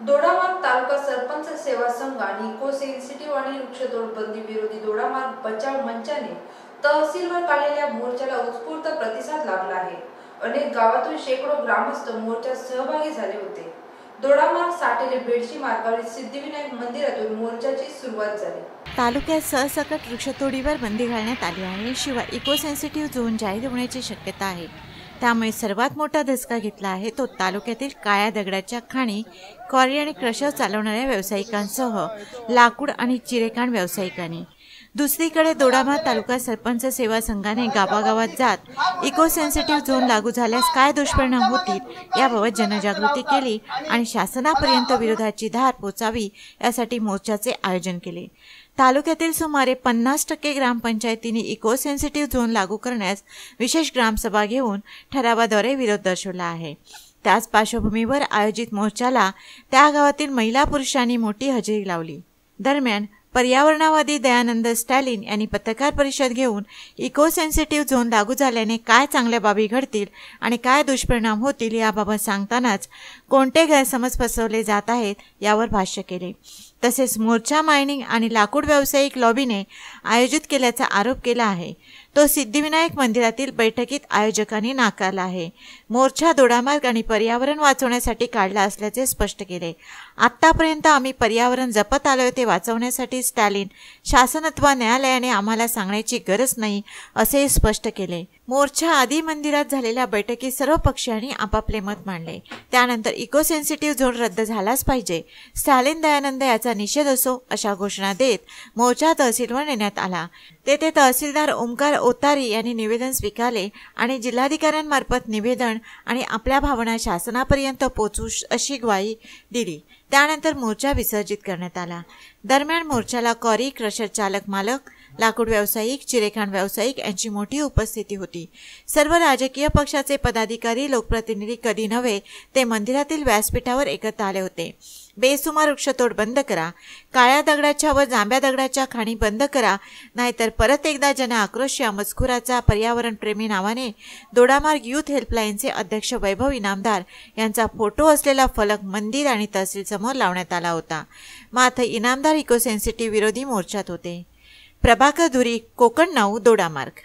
दोडामार्ग तालुका सरपंच सेवा संघ आणि इको सेन्सिटिव्ह आणि वृक्षतोड बंदी विरोधी दोडामार्ग बचाव मंचाने तहसीलवर काढलेल्या मोर्चाला उत्स्फूर्त प्रतिसाद लाभला आहे. अनेक गावातून शेकडो ग्रामस्थ मोर्चात सहभागी झाले होते. दोडामार्ग साटेले बेडशी मार्गावरील सिद्धिविनायक मंदिरातून मोर्चाची सुरुवात झाली. तालुक्यात सहसकट वृक्षतोडीवर बंदी घालण्यात आली आहे शिवाय इको सेन्सिटिव्ह झोन जाहीर होण्याची शक्यता आहे. त्यामुळे सर्वात मोठा धसका घेतला आहे तो तालुक्यातील काळ्या दगडाच्या खाणी क्वारी आणि क्रशर चालवणाऱ्या व्यावसायिकांसह लाकूड आणि चिरेकाण व्यावसायिकांनी. दुसरीकडे दोडामा तालुका सरपंच सेवा संघाने गावागावात जात इको सेन्सिटिव्ह झोन लागू झाल्यास काय दुष्परिणाम होतील याबाबत जनजागृती केली आणि शासनापर्यंत विरोधाची धार पोचावी यासाठी मोर्चाचे आयोजन केले. तालुक्यातील सुमारे पन्नास टक्के ग्रामपंचायतींनी इको सेन्सिटिव्ह झोन लागू करण्यास विशेष ग्रामसभा घेऊन ठरावाद्वारे विरोध दर्शवला आहे. त्याच पार्श्वभूमीवर आयोजित मोर्चाला त्या गावातील महिला पुरुषांनी मोठी हजेरी लावली. दरम्यान पर्यावरणावादी दयानंद स्टॅलिन यांनी पत्रकार परिषद घेऊन इको सेन्सिटिव्ह झोन लागू झाल्याने काय चांगल्या बाबी घडतील आणि काय दुष्परिणाम होतील याबाबत सांगतानाच कोणते गैरसमज पसरवले जात आहेत यावर भाष्य केले. तसेच मोर्चा मायनिंग आणि लाकूड व्यावसायिक लॉबीने आयोजित केल्याचा आरोप केला आहे. तो सिद्धिविनायक मंदिरातील बैठकीत आयोजकांनी नाकारला आहे. मोर्चा दोडामार्ग आणि पर्यावरण वाचवण्यासाठी काढला असल्याचे स्पष्ट केले. आत्तापर्यंत आम्ही पर्यावरण जपत आलोय ते वाचवण्यासाठी स्टॅलिन शासन अथवा न्यायालयाने आम्हाला सांगण्याची गरज नाही असे स्पष्ट केले. मोर्चा आदी मंदिरात झालेल्या बैठकीत सर्व पक्षांनी आपापले मत मांडले. त्यानंतर इको सेन्सिटिव्ह झोन रद्द झालाच पाहिजे. स्टालिन दयानंद याचा निषेध असो अशा घोषणा देत मोर्चा तहसीलवर नेण्यात आला. तेथे तहसीलदार ओमकार ओतारी यांनी निवेदन स्वीकारले आणि जिल्हाधिकाऱ्यांमार्फत निवेदन आणि आपल्या भावना शासनापर्यंत पोचू अशी ग्वाही दिली. त्यानंतर मोर्चा विसर्जित करण्यात आला. दरम्यान मोर्चाला कॉरी क्रशर चालक मालक लाकूड व्यावसायिक चिरेखाण व्यावसायिक यांची मोठी उपस्थिती होती. सर्व राजकीय पक्षाचे पदाधिकारी लोकप्रतिनिधी कधी नव्हे ते मंदिरातील व्यासपीठावर एकत्र आले होते. बेसुमार वृक्षतोड बंद करा. काळ्या दगडाच्या व जांभ्या दगडाच्या खाणी बंद करा. नाहीतर परत एकदा जन आक्रोश या मजकुराचा पर्यावरण प्रेमी नावाने दोडामार्ग युथ हेल्पलाईनचे अध्यक्ष वैभव इनामदार यांचा फोटो असलेला फलक मंदिर आणि तहसील समोर लावण्यात आला होता. मात्र इनामदार इकोसेन्सिटिव्ह विरोधी मोर्चात होते. प्रभाकर धुरी कोकण नऊ दोडामार्ग.